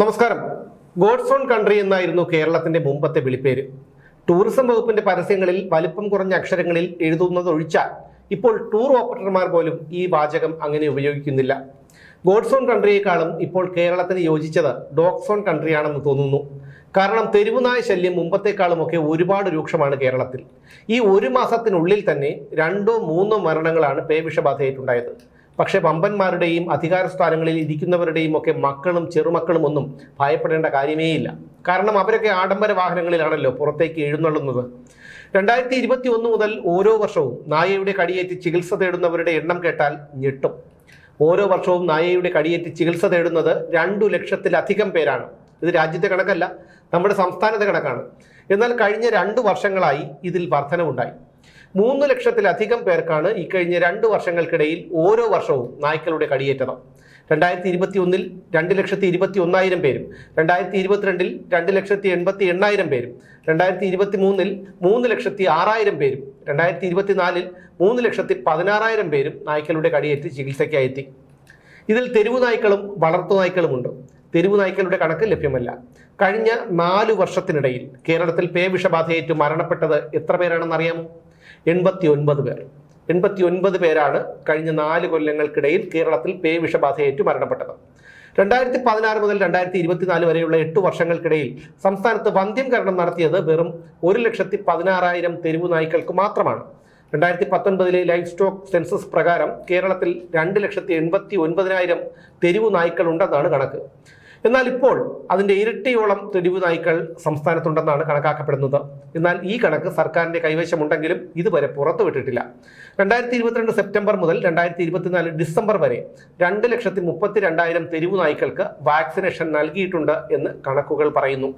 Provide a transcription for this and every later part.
നമസ്കാരം. God's own country എന്നായിരുന്നു കേരളത്തിന്റെ മുമ്പത്തെ വിളിപ്പേര്. ടൂറിസം വകുപ്പിന്റെ പരസ്യങ്ങളിൽ വലിപ്പം കുറഞ്ഞ അക്ഷരങ്ങളിൽ എഴുതുന്നത് ഒഴിച്ചാൽ ഇപ്പോൾ ടൂർ ഓപ്പറേറ്റർമാർ പോലും ഈ വാചകം അങ്ങനെ ഉപയോഗിക്കുന്നില്ല. ഗോഡ്സ് ഓൺ കൺട്രിയേക്കാളും ഇപ്പോൾ കേരളത്തിന് യോജിച്ചത് ഡോക്സോൺ ഓൺ കൺട്രിയാണെന്ന് തോന്നുന്നു. കാരണം തെരുവുനായ ശല്യം മുമ്പത്തേക്കാളുമൊക്കെ ഒരുപാട് രൂക്ഷമാണ് കേരളത്തിൽ. ഈ ഒരു മാസത്തിനുള്ളിൽ തന്നെ രണ്ടോ മൂന്നോ മരണങ്ങളാണ് പേവിഷബാധയായിട്ടുണ്ടായത് പക്ഷേ വമ്പന്മാരുടെയും അധികാര സ്ഥാനങ്ങളിൽ ഇരിക്കുന്നവരുടെയും ഒക്കെ മക്കളും ചെറുമക്കളും ഒന്നും ഭയപ്പെടേണ്ട കാര്യമേയില്ല കാരണം അവരൊക്കെ ആഡംബര വാഹനങ്ങളിലാണല്ലോ പുറത്തേക്ക് എഴുന്നള്ളുന്നത്. രണ്ടായിരത്തി ഇരുപത്തി ഒന്ന് മുതൽ ഓരോ വർഷവും നായയുടെ കടിയേറ്റ് ചികിത്സ തേടുന്നവരുടെ എണ്ണം കേട്ടാൽ ഞെട്ടും. ഓരോ വർഷവും നായയുടെ കടിയേറ്റ് ചികിത്സ തേടുന്നത് രണ്ടു ലക്ഷത്തിലധികം പേരാണ്. ഇത് രാജ്യത്തെ കണക്കല്ല നമ്മുടെ സംസ്ഥാനത്തെ കണക്കാണ്. എന്നാൽ കഴിഞ്ഞ രണ്ട് വർഷങ്ങളായി ഇതിൽ വർധനവുണ്ടായി. മൂന്ന് ലക്ഷത്തിലധികം പേർക്കാണ് ഈ കഴിഞ്ഞ രണ്ട് വർഷങ്ങൾക്കിടയിൽ ഓരോ വർഷവും നായ്ക്കളുടെ കടിയേറ്റത്. രണ്ടായിരത്തി ഇരുപത്തി ഒന്നിൽ രണ്ട് ലക്ഷത്തി ഇരുപത്തി ഒന്നായിരം പേരും രണ്ടായിരത്തി ഇരുപത്തിരണ്ടിൽ രണ്ട് ലക്ഷത്തി എൺപത്തി എണ്ണായിരം പേരും രണ്ടായിരത്തി ഇരുപത്തി മൂന്നിൽ മൂന്ന് ലക്ഷത്തി ആറായിരം പേരും രണ്ടായിരത്തി ഇരുപത്തിനാലിൽ മൂന്ന് ലക്ഷത്തി പതിനാറായിരം പേരും നായ്ക്കളുടെ കടിയേറ്റ് ചികിത്സയ്ക്കായി എത്തി ഇതിൽ തെരുവു നായ്ക്കളും വളർത്തു നായ്ക്കളുമുണ്ട്. തെരുവു നായ്ക്കളുടെ കണക്ക് ലഭ്യമല്ല. കഴിഞ്ഞ നാല് വർഷത്തിനിടയിൽ കേരളത്തിൽ പേവിഷബാധയേറ്റ് മരണപ്പെട്ടത് എത്ര പേരാണെന്ന് അറിയാമോ എൺപത്തി ഒൻപത് പേർ. എൺപത്തി ഒൻപത് പേരാണ് കഴിഞ്ഞ നാല് കൊല്ലങ്ങൾക്കിടയിൽ കേരളത്തിൽ പേവിഷബാധയേറ്റ് മരണപ്പെട്ടത്. രണ്ടായിരത്തി പതിനാറ് മുതൽ രണ്ടായിരത്തി ഇരുപത്തിനാല് വരെയുള്ള എട്ട് വർഷങ്ങൾക്കിടയിൽ സംസ്ഥാനത്ത് വന്ധ്യംകരണം നടത്തിയത് വെറും ഒരു ലക്ഷത്തി പതിനാറായിരം തെരുവു നായ്ക്കൾക്ക് മാത്രമാണ്. രണ്ടായിരത്തി പത്തൊൻപതിലെ ലൈഫ് സ്റ്റോക്ക് സെൻസസ് പ്രകാരം കേരളത്തിൽ രണ്ട് ലക്ഷത്തി എൺപത്തി ഒൻപതിനായിരം തെരുവു നായ്ക്കൾ ഉണ്ടെന്നാണ് കണക്ക്. എന്നാൽ ഇപ്പോൾ അതിന്റെ ഇരട്ടിയോളം തെരുവ് നായ്ക്കൾ സംസ്ഥാനത്തുണ്ടെന്നാണ് കണക്കാക്കപ്പെടുന്നത്. എന്നാൽ ഈ കണക്ക് സർക്കാരിന്റെ കൈവശമുണ്ടെങ്കിലും ഇതുവരെ പുറത്തുവിട്ടിട്ടില്ല. രണ്ടായിരത്തി ഇരുപത്തിരണ്ട് സെപ്റ്റംബർ മുതൽ രണ്ടായിരത്തി ഇരുപത്തിനാല് ഡിസംബർ വരെ രണ്ട് ലക്ഷത്തി മുപ്പത്തി രണ്ടായിരം തെരുവ് നായ്ക്കൾക്ക് വാക്സിനേഷൻ നൽകിയിട്ടുണ്ട് എന്ന് കണക്കുകൾ പറയുന്നു.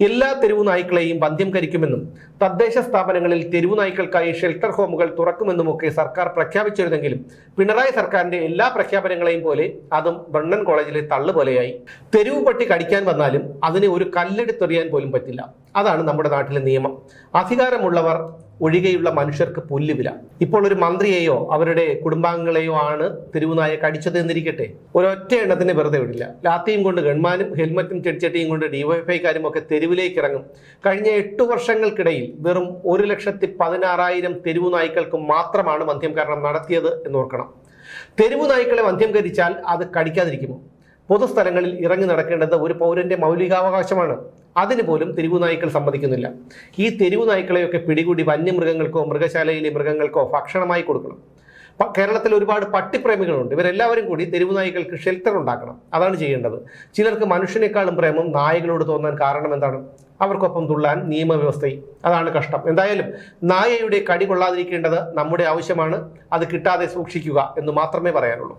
എല്ലാ തെരുവു നായ്ക്കളെയും വന്ധ്യംകരിക്കുമെന്നും തദ്ദേശ സ്ഥാപനങ്ങളിൽ തെരുവു നായ്ക്കൾക്കായി ഷെൽട്ടർ ഹോമുകൾ തുറക്കുമെന്നുമൊക്കെ സർക്കാർ പ്രഖ്യാപിച്ചിരുന്നെങ്കിലും പിണറായി സർക്കാരിന്റെ എല്ലാ പ്രഖ്യാപനങ്ങളെയും പോലെ അതും ബ്രണ്ണൻ കോളേജിലെ തള്ളുപോലെയായി തെരുവു പട്ടി കടിക്കാൻ വന്നാലും അതിനെ ഒരു കല്ലെടുത്തെറിയാൻ പോലും പറ്റില്ല. അതാണ് നമ്മുടെ നാട്ടിലെ നിയമം. അധികാരമുള്ളവർ ഒഴികെയുള്ള മനുഷ്യർക്ക് പുല്ലുവില. ഇപ്പോൾ ഒരു മന്ത്രിയെയോ അവരുടെ കുടുംബാംഗങ്ങളെയോ ആണ് തെരുവുനായ കടിച്ചത് എന്നിരിക്കട്ടെ. ഒരൊറ്റ എണ്ണത്തിന് വെറുതെ വിടില്ല. ലാത്തിയും കൊണ്ട് ഗൺമാനും ഹെൽമറ്റും ചെടിച്ചട്ടിയും കൊണ്ട് ഡിവൈഫൈക്കാരും ഒക്കെ തെരുവിലേക്ക് ഇറങ്ങും. കഴിഞ്ഞ എട്ട് വർഷങ്ങൾക്കിടയിൽ വെറും ഒരു ലക്ഷത്തി പതിനാറായിരം തെരുവു നായ്ക്കൾക്ക് മാത്രമാണ് മദ്യംകരണം നടത്തിയത് എന്നോർക്കണം. തെരുവു നായ്ക്കളെ മദ്യംകരിച്ചാൽ അത് കടിക്കാതിരിക്കുമോ? പൊതുസ്ഥലങ്ങളിൽ ഇറങ്ങി നടക്കേണ്ടത് ഒരു പൗരന്റെ മൗലികാവകാശമാണ്. അതിന് പോലും തെരുവു നായ്ക്കൾ സമ്മതിക്കുന്നില്ല. ഈ തെരുവു നായ്ക്കളെയൊക്കെ പിടികൂടി വന്യമൃഗങ്ങൾക്കോ മൃഗശാലയിലെ മൃഗങ്ങൾക്കോ ഭക്ഷണമായി കൊടുക്കണം. കേരളത്തിൽ ഒരുപാട് പട്ടിപ്രേമികളുണ്ട്. ഇവരെല്ലാവരും കൂടി തെരുവു നായ്ക്കൾക്ക് ഷെൽട്ടർ ഉണ്ടാക്കണം. അതാണ് ചെയ്യേണ്ടത്. ചിലർക്ക് മനുഷ്യനേക്കാളും പ്രേമം നായകളോട് തോന്നാൻ കാരണം എന്താണ്? അവർക്കൊപ്പം തുള്ളാൻ നിയമവ്യവസ്ഥയും. അതാണ് കഷ്ടം. എന്തായാലും നായയുടെ കടി കൊള്ളാതിരിക്കേണ്ടത് നമ്മുടെ ആവശ്യമാണ്. അത് കിട്ടാതെ സൂക്ഷിക്കുക എന്ന് മാത്രമേ പറയാനുള്ളൂ.